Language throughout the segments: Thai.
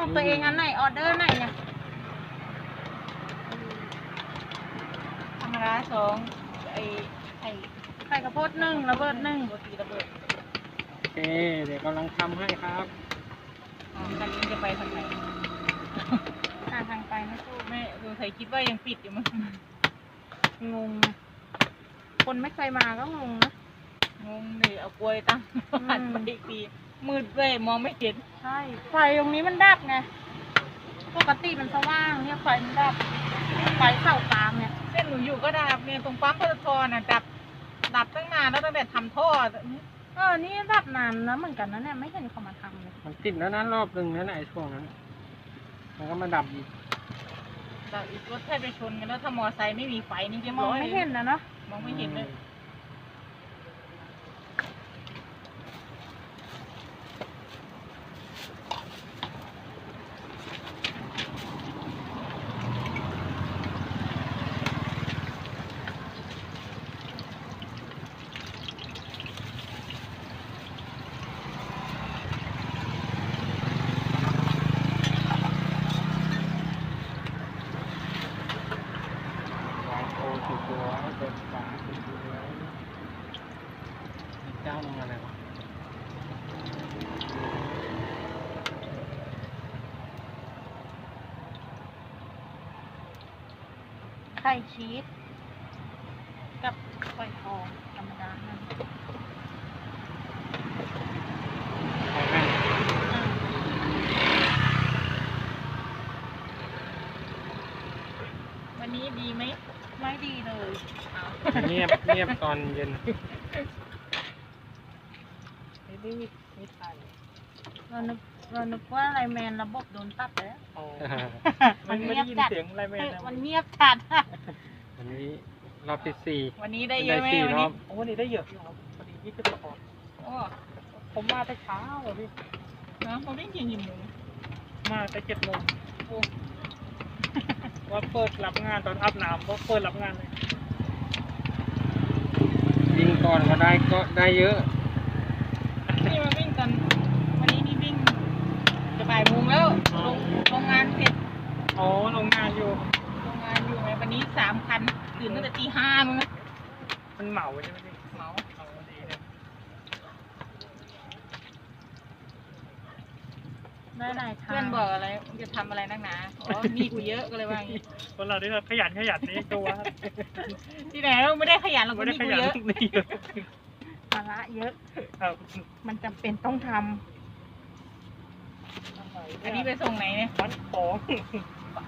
ของตัวเองอันไหนออเดอร์ไหนเนี่ยธรรมดาสองไอ้ไอ้ไข่กระโพดหนึ่งระเบิดหนึ่งโรตีระเบิดโอเค เดี๋ยวกำลังทำให้ครับอ๋อคันนี้จะไปทางไหนหาทางไปไม่ถูกแม่สงสัยคิดว่ายังปิดอยู่มั้งงงนะคนไม่เคยมาก็งงนะงงเลยเอากล้วยตั้งอืมหันไปอีกที มืดเลยมองไม่เห็น ใช่ ไฟตรงนี้มันดับไง ปกติมันสว่างเนี่ยไฟมันดับ ไฟเสากลางเนี่ยเส้นหนูอยู่ก็ดับเนี่ยตรงปั๊มปตทน่ะดับ ดับตั้งนานแล้วตั้งแต่ทำท่อ เออ นี่ดับนานแล้วเหมือนกันนะเนี่ยไม่เห็นเขามาทำเลย มันติดแล้วนะรอบหนึ่งนั่นน่ะไอ้ช่วงนั้น มันก็มาดับอีกดับอีกรถแทบไปชนกันแล้วถ้ามอไซค์ไม่มีไฟนี่เรียบมองร้อยไม่เห็นนะเนาะ มองไม่เห็นเลยวางโอสิบตัวเปิดฝาสิบตัวอีก เจ้าลงมาแล้วะไข่ชีสกับไข่ทองธรรมดานั่น เอาแม่ง วันนี้ดีไหม ไม่ดีเลย เอาเงียบเงียบตอนเย็นไม่ได้มีมีไฟเรานึกเรานึกว่าไลน์แมนระบบโดนตัดไปแล้วมันไม่ได้ยินเสียงอะไรเออมันเงียบจัดวันนี้รอบที่สี่ วันนี้ได้เยอะไหมสี่วันรอนี้บ โอ้วันนี้ได้เยอะอยู่ครับพอดียี่สิบกว่าโอ้ผมมาแต่เช้าเลยพี่ เนาะเขาได้ยินยินอยู่มาแต่เจ็ดโมงโอ้ว่าเปิดรับงานตอนอาบน้ำก็เปิดรับงานเลยวิ่ง ก่อนก็ได้ก็ได้เยอะนี่มาวิ่งกันวันนี้นี่วิ่งจะบ่ายโมงแล้วลงโรงงานเสร็จอ๋อโรงงานอยู่โรงงานอยู่ไหมวันนี้สามคันตื่นตั้งแต่ตีห้ามึงนะมันเหมาใช่ไหมพี่เหมา เหมาดีเลย ได้หลายทางเพื่อนบอกอะไรมึงจะทำอะไรนักหนาอ๋อมีกูเยอะก็เลยว่าอย่างงี้คนเราที่เราขยันขยันนี่ตัวที่ไหนเราไม่ได้ขยันเราไม่ก็ได้มีขกูยันเยอะนี่เยอะภาระเยอะ ครับมันจำเป็นต้องทำอันนี้ไปส่งไหนเนี่ยร้านของ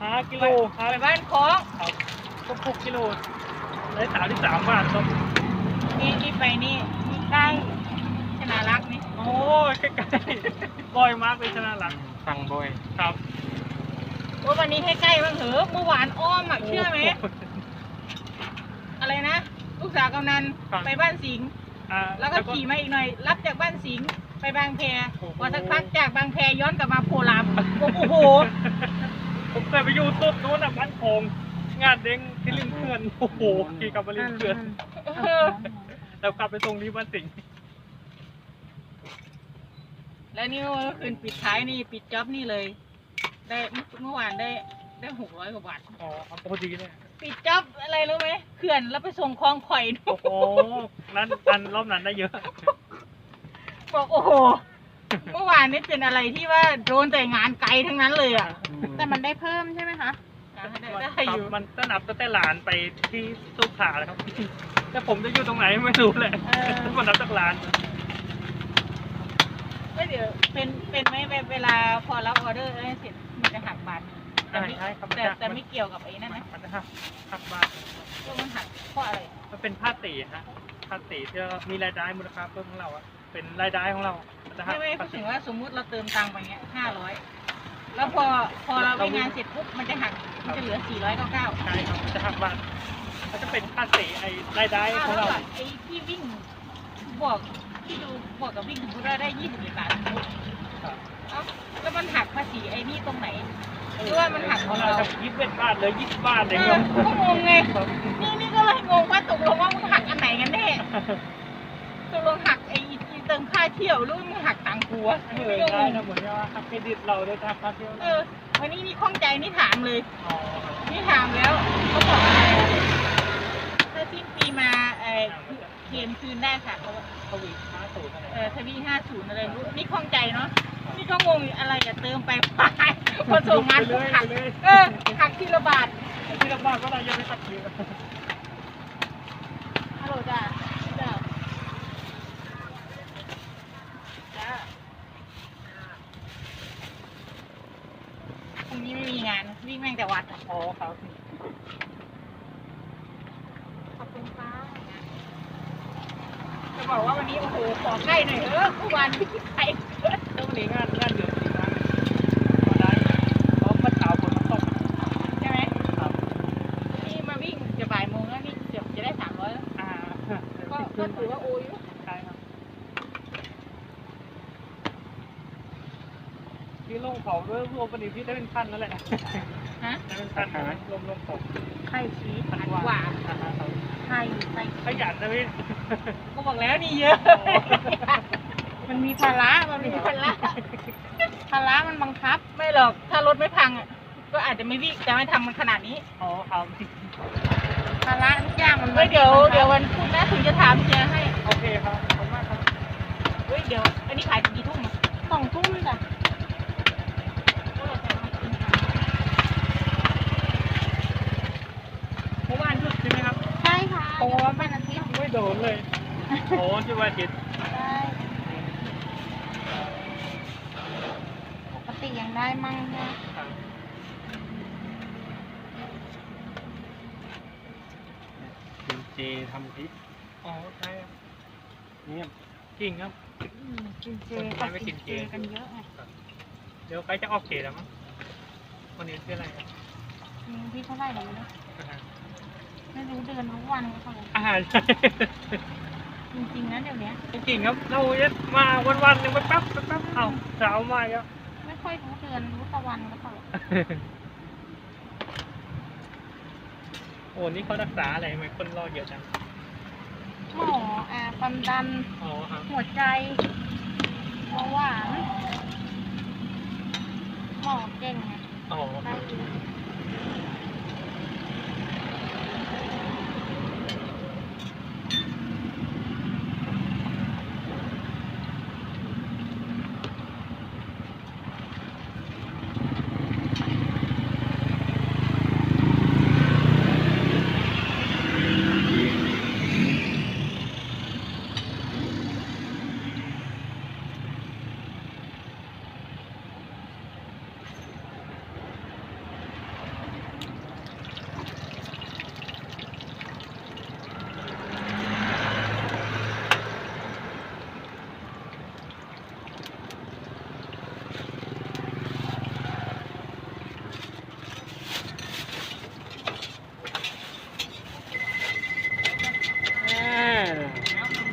ห้ากิโลห้าไปบ้านคล้องครับก็หกกิโลได้สามที่สามบาทครับนี่นี่ไปนี่นี่ใกล้ชนารักนี่โอ้ยใกล้ๆ บอยมากเลยชนะหลังสั่งบ่อยครับว่าวันนี้ให้ใกล้บ้างเหอะเมื่อวานอ้อมอะเชื่อไหมอะไรนะลูกสาวกำนันไปบ้านสิงห์อ่าแล้วก็ขี่มาอีกหน่อย รับจากบ้านสิงห์ไปบางแพโอ้โหพอสักพักจากบางแพย้อนกลับมาโพลามโอ้โหผมเคยไปอยู่ตุ๊ดนู้นอะบ้านโคงงานเด้งที่ริมเขื่อนโอ้โหขี่กลับมาริมเขื่อนเออแล้วกลับไปตรงนี้บ้านสิงห์ แล้วนี่เมื่อคืนปิดท้ายนี่ปิดจ็อบนี่เลย ได้เมื่อวานได้ได้หกร้อยกว่าบาท อ๋อเอาพอดีเนี่ยปิดจ็อบอะไรรู้ไหมเขื่อนแล้วไปส่งคลองข่อยดูโอ้โหนั้นอันรอบนั้นได้เยอะ บอกโอ้โห เมื่อวานนี่เป็นอะไรที่ว่าโดนแต่งานไกลทั้งนั้นเลยอะแต่มันได้เพิ่มใช่ไหมคะได้มันได้อยู่มันก็นับตั้งแต่หลานไปที่สุขาแล้วครับ แต่ผมจะอยู่ตรงไหนไม่รู้แหละเออมันนับจากหลานก็ เดี๋ยวเป็นเป็นไหมเวเวลาพอรับออเดอร์แล้วเสร็จมันจะหักบาทแต่ไม่ใช่ครับแต่แต่ไม่เกี่ยวกับไอ้นั่นนะมันจะหักหักบาทพวกมันหักเพราะอะไรมันเป็นผ้าตีฮะผ้าตีที่มีรายได้มูลค่าเพิ่มของเราอะเป็นรายได้ของเรามันจะหัไม่กไม่พูดถึงว่าสมมุติเราเติมตังค์ไปเงี้ยห้าร้อยแล้วพอพอเราไปงานเสร็จปุ๊บมันจะหักมันจะเหลือ499ใช่ครับจะหักบาทมันจะเป็นภาษีไอ้รายได้อ้าวของแล้วเราแบบไอ้ที่วิ่งบวก ที่ดูบวกกับวิ่งสมมติว่าได้ยี่สิบบาทสมมุติครับเอ้าแล้วมันหักภาษีไอ้นี่ตรงไหนหรือว่ามันหักของเราจะยี่สิบเอ็ดบาทเลยยี่สิบบาทเอเลยอครับก็งงไงนี่นี่ก็เลยงงว่าตกลงว่ามึงหักอันไหนกันแน่ตกลงหักไอ้ที่เติมค่าเที่ยวหรือมึงหักตังค์กูวะเออได้นะเหมือนว่าหักเครดิตเราด้วยนะครับเออวันนี้นี่ข้องใจนี่ถามเลยอ๋อนี่ถามแล้วเขาบอกว่าถ้าสิ้นปีมาเออ เทียนคืนได้ค่ะเขาว่าทวีห้าศูนย์อะไรเออทวีห้าศูนย์อะไรรู้นี่ข้องใจเนาะนี่ก็งงอยู่อะไรอะเติมไปไปพอส่งงานปุ๊บหักเออหักทีละบาทที่ลำบากก็เรายังไม่ตัดคิวฮัลโหลจ้าจ้าจ้าพรุ่งนี้ไม่มีงานวิ่งแม่งแต่วัดอะอ๋อครับ ขอบคุณค่ะ จะบอกว่าวันนี้โอ้โหขอใกล้หน่อยเถอะทุกวันไปแล้ววันนี้งานงานเดือนสี่งานมาได้เพราะเมื่อเช้าฝนมันตกใช่ไหมครับนี่มาวิ่งจะบ่ายโมงแล้วนี่เกือบจะได้สามร้อยแล้วอ่าก็ก็ถือว่าโอ้ยใช่ครับที่ลงเขาด้วยรวมวันนี้พี่ได้เป็นพันแล้วแหละฮะได้เป็นพันนะรวมรวมเขาไข่ชีสพันพันกว่า กว่าอ่าครับไข่ไข่ขยันนะพี่ก็บอกแล้วนี่เยอะ มันมีภาระมันมีภาระภาระมันบังคับ ไม่หรอกถ้ารถไม่พังอะก็อาจจะไม่วิ่งจะไม่ทำมันขนาดนี้อ๋อครับภาระทุกอย่างมันเฮ้ยเดี๋ยวเดี๋ยววันพุธนะถึงจะถามเจียให้โอเคครับขอบคุณมากครับเฮ้ยเดี๋ยวอันนี้ขายถึงกี่ทุ่มอะสองทุ่มจ้ะ เมื่อวานหยุดใช่ไหมครับ ใช่ค่ะโอ้วันอาทิตย์ ไม่ โดนเลย โอ้ที่ว่าจิตใช่ปกติยังได้มั่งนะกินเจทำพริกอ๋อใช่ครับเนี่ยจริงครับ อืมกินเจคนไทก็ยไม่กิกินนเจเจ กันเยอะไงเดี๋ยวใกล้จะออกเขตแล้วมั้งวันนี้ชื่ออะไรครับอืมที่เท่าไหร่เราไม่รู้อาหาร ไม่รู้เดือนทุกวันก็เขาอาหารใช่จริงๆนะเดี๋ยวนี้จริงๆครับเราจะมาวันๆหนึ่งไปแป๊บไปแป๊บเอ้าเช้ามาแล้วไม่ค่อยรู้เดือนรู้ตะวันก็เขาโอ้นี่เขารักษาอะไรทำไมคนรอเยอะจังหมออ่าความดันอ๋อครับหัวใจเบาหวานหมอเก่งไงอ๋อค ได้ รับ ดี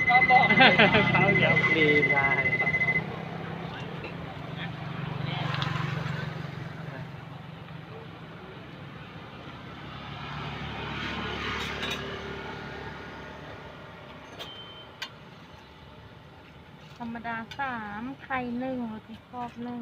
ก็บอก เขาเดี๋ยว ดีลาย ธ รรมดาสามไข่หนึ่งโรตีกรอบหนึ่ง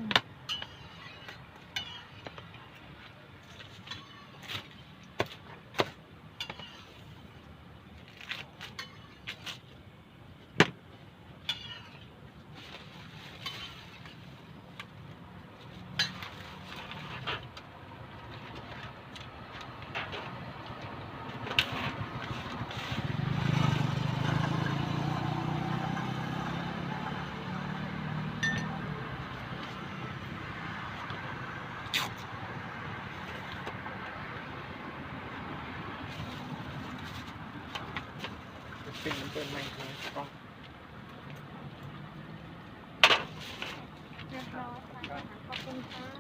เป็นมันเป็นไม่ครับต้องเรียบร้อยค่ะขอบคุณค่ะ